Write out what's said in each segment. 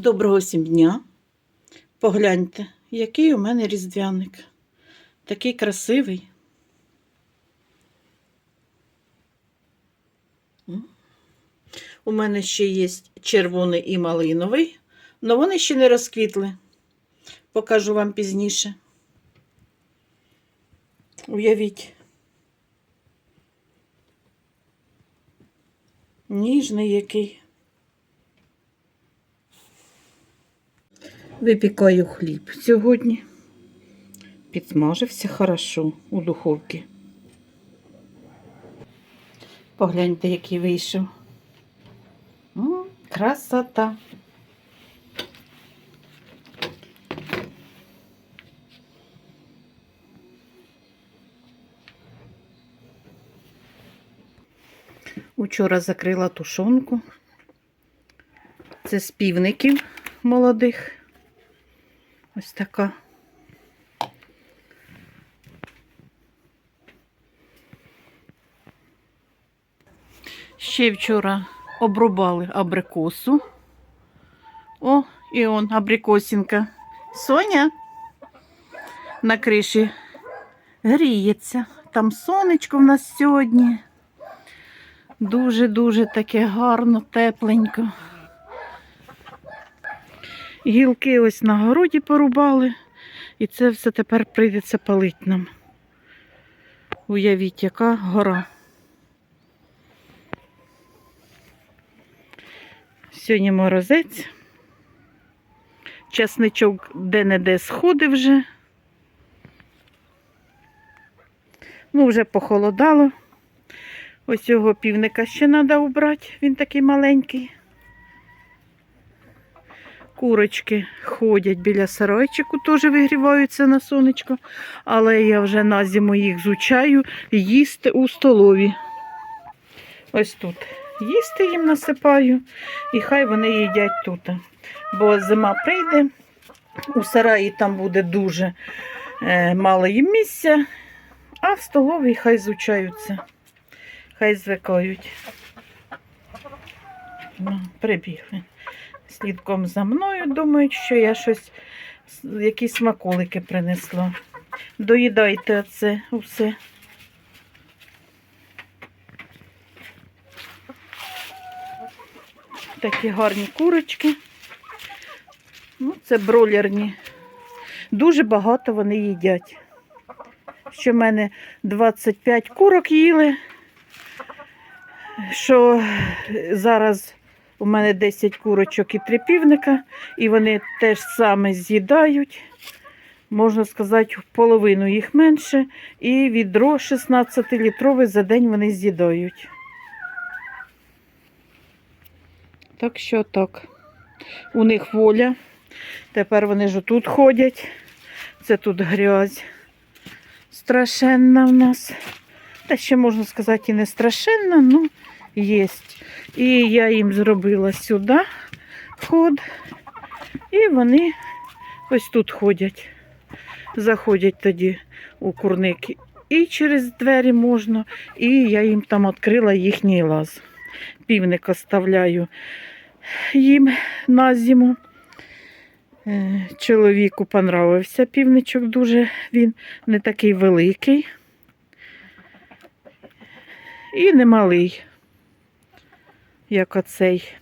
Доброго всім дня. Погляньте, який у мене різдвяник. Такий красивий. У мене ще є червоний і малиновий, але вони ще не розквітли. Покажу вам пізніше. Уявіть. Ніжний який. Випікаю хліб сьогодні. Підсмажився хорошо у духовці. Погляньте, який вийшов. Красота. Учора закрила тушонку. Це з півників молодих. Ось така. Ще вчора обрубали абрикосу. О, і он абрикосінка. Соня на криші гріється. Там сонечко в нас сьогодні. Дуже-дуже таке гарно, тепленько. Гілки ось на городі порубали, і це все тепер прийдеться палити нам. Уявіть, яка гора. Сьогодні морозець. Часничок де-не-де сходив вже. Ну, вже похолодало. Ось його півника ще треба убрати, він такий маленький. Курочки ходять біля сарайчику, теж вигріваються на сонечко, але я вже на зиму їх зучаю їсти у столові. Ось тут. Їсти їм насипаю, і хай вони їдять тут. Бо зима прийде, у сараї там буде дуже е, мало їм місця, а в столовій хай зучаються, хай звикають. Ну, прибігли слідком за мною, думають, що я щось, якісь смаколики принесла. Доїдайте це усе. Такі гарні курочки. Ну, це бролерні. Дуже багато вони їдять. Що в мене 25 курок їли, що зараз у мене 10 курочок і 3 півника, і вони теж саме з'їдають. Можна сказати, половину їх менше. І відро 16-літрове за день вони з'їдають. Так що так. У них воля. Тепер вони ж тут ходять. Це тут грязь. Страшенна в нас. Та ще можна сказати, і не страшенна, ну є. І я їм зробила сюди ход. І вони ось тут ходять. Заходять тоді у курник. І через двері можна, і я їм там відкрила їхній лаз. Півник оставляю їм на зиму. Е, Чоловіку понравився півничок дуже, він не такий великий і не малий, як оцей.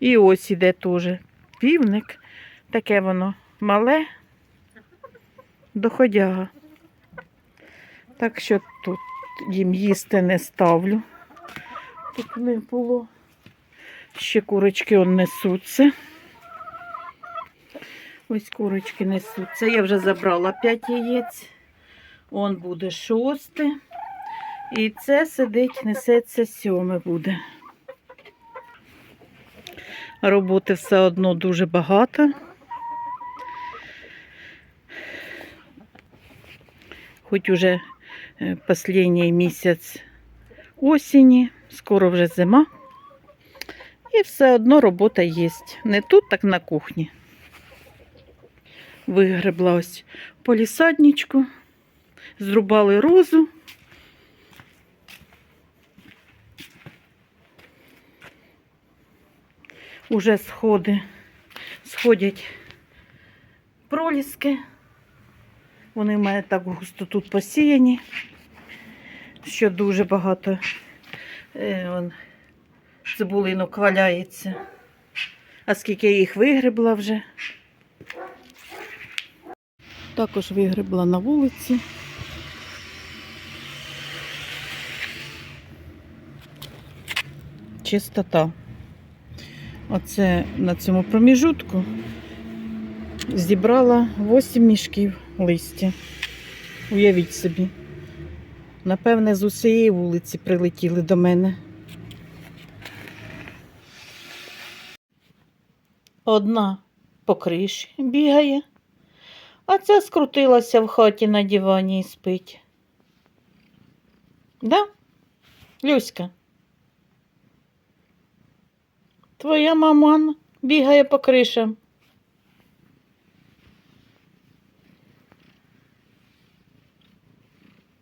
І ось іде теж півник, таке воно мале, доходяга. Так що тут їм їсти не ставлю. Тут не було. Ще курочки он несуться. Ось курочки несуться. Я вже забрала 5 яєць. Он буде шосте. І це сидить, несеться сьоме буде. Роботи все одно дуже багато. Хоч уже е, останній місяць осені, скоро вже зима. І все одно робота є. Не тут, так на кухні. Вигребла ось полісадничку, зрубали розу. Уже сходи сходять проліски. Вони в мене так густо тут посіяні, що дуже багато е, цибулинок валяється. А скільки я їх вигребла вже. Також вигребла на вулиці. Чистота. Оце на цьому проміжутку зібрала 8 мішків листя. Уявіть собі. Напевне, з усієї вулиці прилетіли до мене. Одна по криші бігає, а ця скрутилася в хаті на дивані і спить. Да? Люська? Твоя маман бігає по кришам.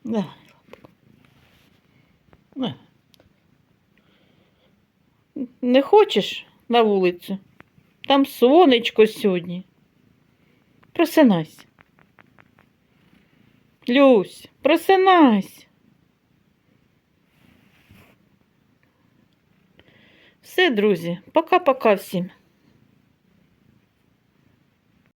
Давай, лапку. Не хочеш на вулицю? Там сонечко сьогодні. Просинайся. Люсь, просинайся. Все, друзі, пока-пока всім.